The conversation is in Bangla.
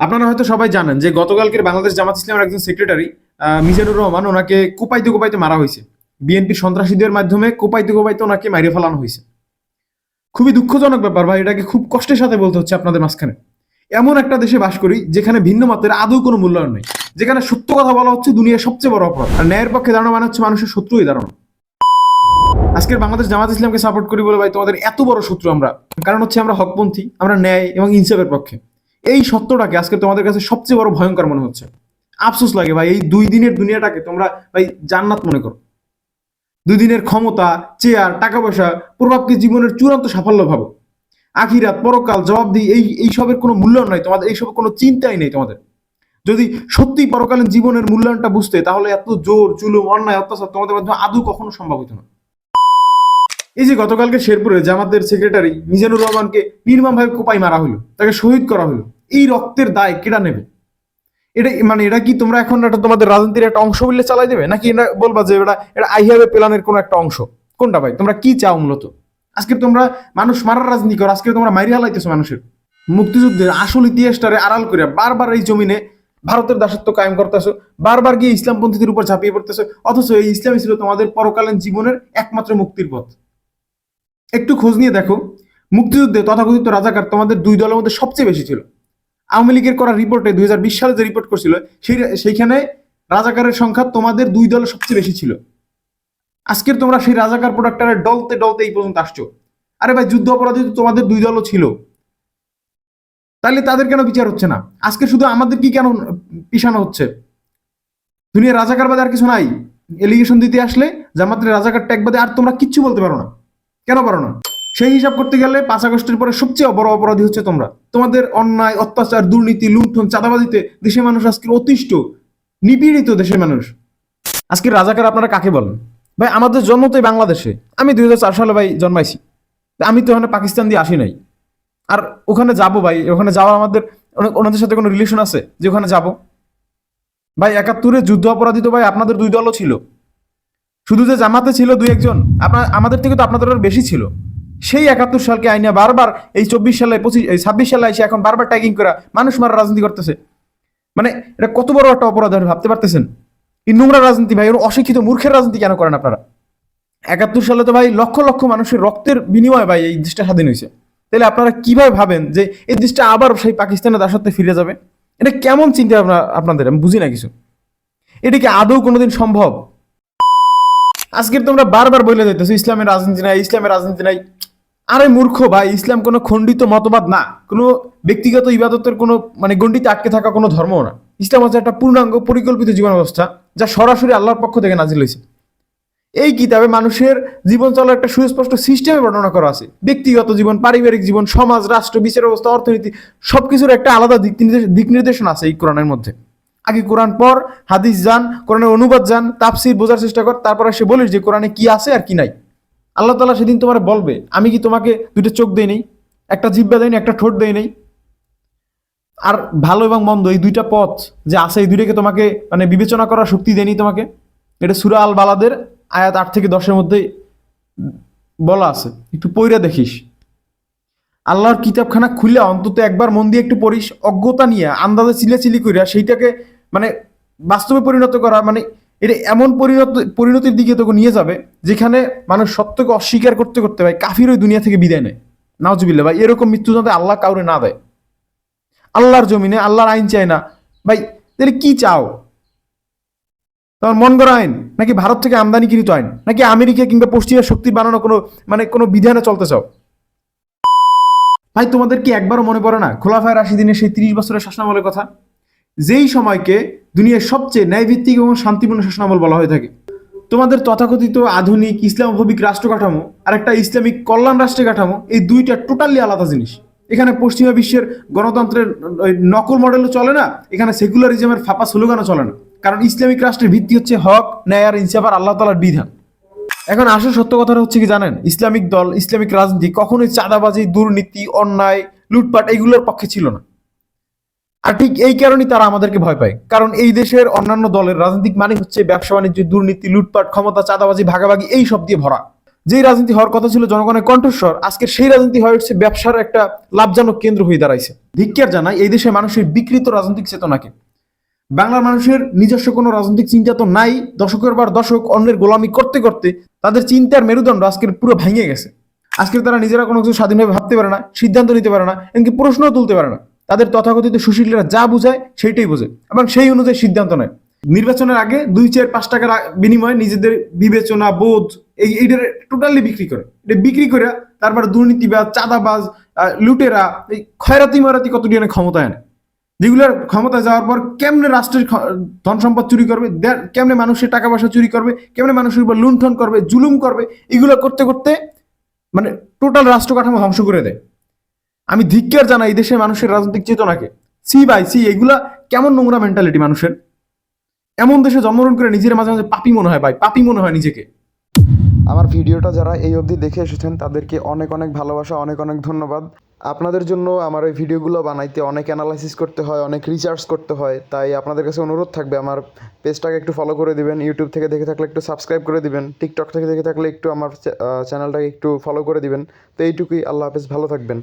আপনারা হয়তো সবাই জানেন যে গতকালকের বাংলাদেশ জামাত ইসলামের একজন সেক্রেটারি মিজানুর রহমান ওনাকে কোপাইতে কোপাইতে মারা হয়েছে। বিএনপি সন্ত্রাসীদের মাধ্যমে কোপাইতে কোপাইতে ওনাকে মারিয়ে ফেলানো হয়েছে। খুবই দুঃখজনক ব্যাপার ভাই, এটাকে খুব কষ্টের সাথে বলতে হচ্ছে আপনাদের মাঝখানে। এমন একটা দেশে বাস করি যেখানে ভিন্ন মতের আদৌ কোনো মূল্যায়ন নেই। যেখানে সত্য কথা বলা হচ্ছে দুনিয়ার সবচেয়ে বড় অপরাধ। আর ন্যায়ের পক্ষে দাঁড়ানো মানে হচ্ছে মানুষের শত্রুই দাঁড়ানো। আজকের বাংলাদেশ জামাত ইসলামকে সাপোর্ট করি বলে ভাই তোমাদের এত বড় শত্রু আমরা। কারণ হচ্ছে আমরা হকপন্থী, আমরা ন্যায় এবং ইনসাফের পক্ষে। এই সত্যটাকে আজকে তোমাদের কাছে সবচেয়ে বড় ভয়ঙ্কর মনে হচ্ছে। আফসোস লাগে ভাই, এই দুই দিনের দুনিয়াটাকে তোমরা ভাই জান্নাত মনে করো। দুই দিনের ক্ষমতা, চেয়ার টাকা পয়সা প্রভাবকে জীবনের চূড়ান্ত সাফল্য ভাবো। আখিরাত, পরকাল জবাবদি এই, এইসবের কোনো মূল্যায়ন নাই তোমাদের, এইসবের কোনো চিন্তাই নেই তোমাদের। যদি সত্যি পরকালীন জীবনের মূল্যায়নটা বুঝতে, তাহলে এত জোর জুলুম অন্যায়, অত্যাচার তোমাদের মাধ্যমে আদৌ কখনো সম্ভব হতো না। এই যে গতকালকে শেরপুরে জামাতের সেক্রেটারি মিজানুর রহমানকে নির্মমভাবে কোপাই মারা হলো তাকে শহীদ করা হলো এই রক্তের দায় কেটা নেবে? এটা মানে এটা কি তোমরা এখন একটা তোমাদের রাজনীতির একটা অংশ বললে চালাই দেবে? নাকি এটা বলবা যে এটা এটা আই হ্যাভ এ প্ল্যানের কোনো একটা অংশ? কোনটা ভাই? তোমরা কি চাও মূলত? আজকে তোমরা মানুষ মারার রাজনীতি করো, আজকে তোমরা মাইরি হালাইতেছো মানুষের। মুক্তিযুদ্ধের আসল ইতিহাসটারে আড়াল করে বারবার এই জমিনে ভারতের দাসত্ব কায়েম করতেছো, বারবার গিয়ে ইসলামপন্থীদের উপর ঝাঁপিয়ে পড়তেছো, অথচ এই ইসলামই ছিল তোমাদের পরকালীন জীবনের একমাত্র মুক্তির পথ। একটু খোঁজ নিয়ে দেখো, মুক্তিযুদ্ধে তথাকথিত রাজাকার তোমাদের দুই দলের মধ্যে সবচেয়ে বেশি ছিল। আওয়ামী লীগের করা রিপোর্টে দুই হাজার বিশ সালে যে রিপোর্ট করছিল, সেই সেইখানে রাজাকারের সংখ্যা তোমাদের দুই দলে সবচেয়ে বেশি ছিল। আজকের তোমরা সেই রাজাকার প্রোডাক্টারের ডলতে ডলতে এই পর্যন্ত আসছো। আরে ভাই, যুদ্ধ অপরাধী তো তোমাদের দুই দলও ছিল। তাহলে তাদের কেন বিচার হচ্ছে না? আজকে শুধু আমাদের কি কেন পিছানো হচ্ছে? দুনিয়া রাজাকার বাদে আর কিছু নাই। এলিগেশন দিতে আসলে জামাতের রাজাকার ট্যাগ বাদে আর তোমরা কিচ্ছু বলতে পারো না। কেন পারো না? সেই হিসাব করতে গেলে পাঁচ আগস্টের পরে সবচেয়ে বড় অপরাধী হচ্ছে তোমরা। তোমাদের অন্যায়, অত্যাচার, দুর্নীতি, লুণ্ঠন, চাঁদাবাজিতে দেশের মানুষ আজকে অতিষ্ঠ, নিপীড়িত দেশের মানুষ। আজকে রাজাকার আপনারা কাকে বলেন? ভাই, আমাদের জন্ম তো বাংলাদেশে। আমি দুই সালে ভাই জন্মাইছি। আমি তো ওখানে পাকিস্তান দিয়ে আসি নাই। আর ওখানে যাব ভাই, ওখানে যাওয়া আমাদের ওনা- ওনাদের সাথে কোনো রিলেশন আছে যে ওখানে যাব? ভাই, একাত্তরে যুদ্ধ অপরাধী তো ভাই আপনাদের দুই দলও ছিল। শুধু যে জামাতে ছিল দুই একজন, আপনার আমাদের থেকে তো আপনাদের বেশি ছিল। সেই একাত্তর সালকে আইনে বারবার এই চব্বিশ সালে, পঁচিশ, এই ছাব্বিশ সালে এসে এখন বারবার ট্যাগিং করা মানুষ মারা রাজনীতি করতেছে। মানে এটা কত বড় একটা অপরাধ ভাবতে পারতেছেন? এই নোংরা রাজনীতি ভাই অশিক্ষিত মূর্খের রাজনীতি কেন করেন আপনারা? একাত্তর সালে তো ভাই লক্ষ লক্ষ মানুষের রক্তের বিনিময়ে ভাই এই দেশটা স্বাধীন হয়েছে। তাহলে আপনারা কীভাবে ভাবেন যে এই দেশটা আবার সেই পাকিস্তানের দাসত্বে ফিরে যাবে? এটা কেমন চিন্তা আপনাদের? আমি বুঝি না কিছু। এটা কি আদৌ কোনোদিন সম্ভব? আজকের তোমরা বারবার বলে দিতেছো ইসলামের রাজনীতি নাই, ইসলামের রাজনীতি নাই। আরে মূর্খ ভাই, ইসলাম কোনো খণ্ডিত মতবাদ না। কোনো ব্যক্তিগত ইবাদতের কোনো মানে গণ্ডিতে আটকে থাকা কোনো ধর্ম না। ইসলাম হচ্ছে একটা পূর্ণাঙ্গ, পরিকল্পিত জীবন ব্যবস্থা যা সরাসরি আল্লাহর পক্ষ থেকে নাজিল হয়েছে। এই কিতাবে মানুষের জীবন চলার একটা সুস্পষ্ট সিস্টেমে বর্ণনা করা আছে। ব্যক্তিগত জীবন, পারিবারিক জীবন, সমাজ, রাষ্ট্র, বিচার ব্যবস্থা, অর্থনীতি, সবকিছুর একটা আলাদা দিক নির্দেশ- দিক নির্দেশনা আছে এই কোরআনের মধ্যে। আগে কোরআন পর হাদিস যান কোরআনের অনুবাদ যান তাফসির বোঝার চেষ্টা কর, তারপরে সে বলিস যে কোরআনে কি আছে আর কি নাই। আল্লাহ তালা সেদিন তোমার বলবে, আমি কি তোমাকে দুটো চোখ দেই নেই, একটা জিব্বা দেয়নি একটা ঠোঁট দেই নেই? আর ভালো এবং মন্দ, এই দুইটা পথ যে আছে, এই দুইটাকে তোমাকে মানে বিবেচনা করার শক্তি দেয়নি তোমাকে। এটা সুরা আল বালাদের আয়াত আট থেকে দশের মধ্যে বলা আছে। একটু পইরা দেখিস। আল্লাহর কিতাবখানা খুলে অন্তত একবার মন দিয়ে একটু পড়িস, অজ্ঞতা নিয়ে, আন্দাজে চিলে চিলি করিয়া সেইটাকে মানে বাস্তবে পরিণত করা মানে এটা এমন পরিণত, পরিণতির দিকে তোকে নিয়ে যাবে, যেখানে মানুষ সত্যকে অস্বীকার করতে করতে ভাই কাফির ওই দুনিয়া থেকে বিদায় নেয়। নাওজবিল্লা ভাই এরকম মৃত্যু যাতে আল্লাহ কাউরে না দেয়, আল্লাহর জমিনে আল্লাহর আইন চায় না, ভাই তাহলে কি চাও? তোমার মন গড়া আইন, নাকি ভারত থেকে আমদানিকৃত আইন, নাকি আমেরিকা কিংবা পশ্চিমা শক্তি বানানো কোনো মানে কোনো বিধানে চলতে চাও? ভাই তোমাদের কি একবারও মনে পড়ে না, খোলাফায় রাশি দিনের সেই তিরিশ বছরের শাসনামলের কথা? যেই সময়কে দুনিয়ার সবচেয়ে ন্যায়ভিত্তিক এবং শান্তিপূর্ণ শাসনামল বলা হয়ে থাকে। তোমাদের তথাকথিত আধুনিক ইসলামোফোবিক রাষ্ট্র কাঠামো আর একটা ইসলামিক কল্যাণ রাষ্ট্রের কাঠামো, এই দুইটা টোটালি আলাদা জিনিস। এখানে পশ্চিমা বিশ্বের গণতন্ত্রের নকল মডেলও চলে না, এখানে সেকুলারিজমের ফাঁপা স্লোগানও চলে না। কারণ ইসলামিক রাষ্ট্রের ভিত্তি হচ্ছে হক, ন্যায় আর ইনসাফ আর আল্লাহ তালার বিধান। এখন আসল সত্য কথাটা হচ্ছে কি জানেন? ইসলামিক দল, ইসলামিক রাজনীতি কখনোই চাঁদাবাজি, দুর্নীতি, অন্যায়, লুটপাট এগুলোর পক্ষে ছিল না। আর ঠিক এই কারণেই তারা আমাদেরকে ভয় পায়। কারণ এই দেশের অন্যান্য দলের রাজনৈতিক মানে হচ্ছে ব্যবসা বাণিজ্য, দুর্নীতি, লুটপাট, ক্ষমতা, চাঁদাবাজি, ভাগাভাগি, এই সব দিয়ে ভরা। যেই রাজনীতি হওয়ার কথা ছিল জনগণের কণ্ঠস্বর আজকে সেই রাজনীতি হয়ে উঠছে ব্যবসার একটা লাভজনক কেন্দ্র হয়ে দাঁড়াইছে। ধিক্কার জানাই, এই দেশের মানুষের বিকৃত রাজনৈতিক চেতনাকে। বাংলার মানুষের নিজস্ব কোনো রাজনৈতিক চিন্তা তো নাই, দশকের পর দশক অন্যের গোলামি করতে করতে তাদের চিন্তার মেরুদণ্ড আজকের পুরো ভেঙে গেছে। আজকের তারা নিজেরা কোনো কিছু স্বাধীনভাবে ভাবতে পারে না, সিদ্ধান্ত নিতে পারে না, এমনকি প্রশ্নও তুলতে পারে না। তাদের তথাকথিত সুশীলরা যা বোঝায় সেইটাই বোঝে এবং সেই অনুযায়ী সিদ্ধান্ত নেয়। নির্বাচনের আগে দুই চার পাঁচ টাকার বিনিময়ে নিজেদের বিবেচনা, বোধ, এই এইটার টোটালি বিক্রি করে। এটা বিক্রি করে তারপর দুর্নীতিবাজ, চাঁদাবাজ লুটেরা, এই খয়রাতি ময়রাতি কত ডিএনএ ক্ষমতায় আনে? যেগুলোর ক্ষমতা যাওয়ার পর কেমনে রাষ্ট্রের ধন সম্পদ চুরি করবে কেমনে মানুষের টাকা পয়সা চুরি করবে, কেমনে মানুষের উপর লুণ্ঠন করবে, জুলুম করবে, এগুলো করতে করতে মানে টোটাল রাষ্ট্র কাঠামো ধ্বংস করে দেয়। আমি ধিক্কার জানাই এই দেশের মানুষের রাজনৈতিক চেতনাকে। সি বাই সি, এগুলা কেমন নোংরা মেন্টালিটি মানুষের? এমন দেশে জন্মগ্রহণ করে নিজের মাঝে মাঝে পাপি মনে হয় ভাই, পাপি মনে হয় নিজেকে। আমার ভিডিওটা যারা এই অবধি দেখে এসেছেন, তাদেরকে অনেক অনেক ভালোবাসা, অনেক অনেক ধন্যবাদ। আপনাদের জন্য আমার এই ভিডিওগুলো বানাইতে অনেক অ্যানালাইসিস করতে হয়, অনেক রিসার্চ করতে হয়, তাই আপনাদের কাছে অনুরোধ থাকবে, আমার পেজটাকে একটু ফলো করে দিবেন ইউটিউব থেকে দেখে থাকলে একটু সাবস্ক্রাইব করে দিবেন টিকটক থেকে দেখে থাকলে একটু আমার চ্যানেলটাকে একটু ফলো করে দিবেন। তো এইটুকুই, আল্লাহ হাফেজ, ভালো থাকবেন।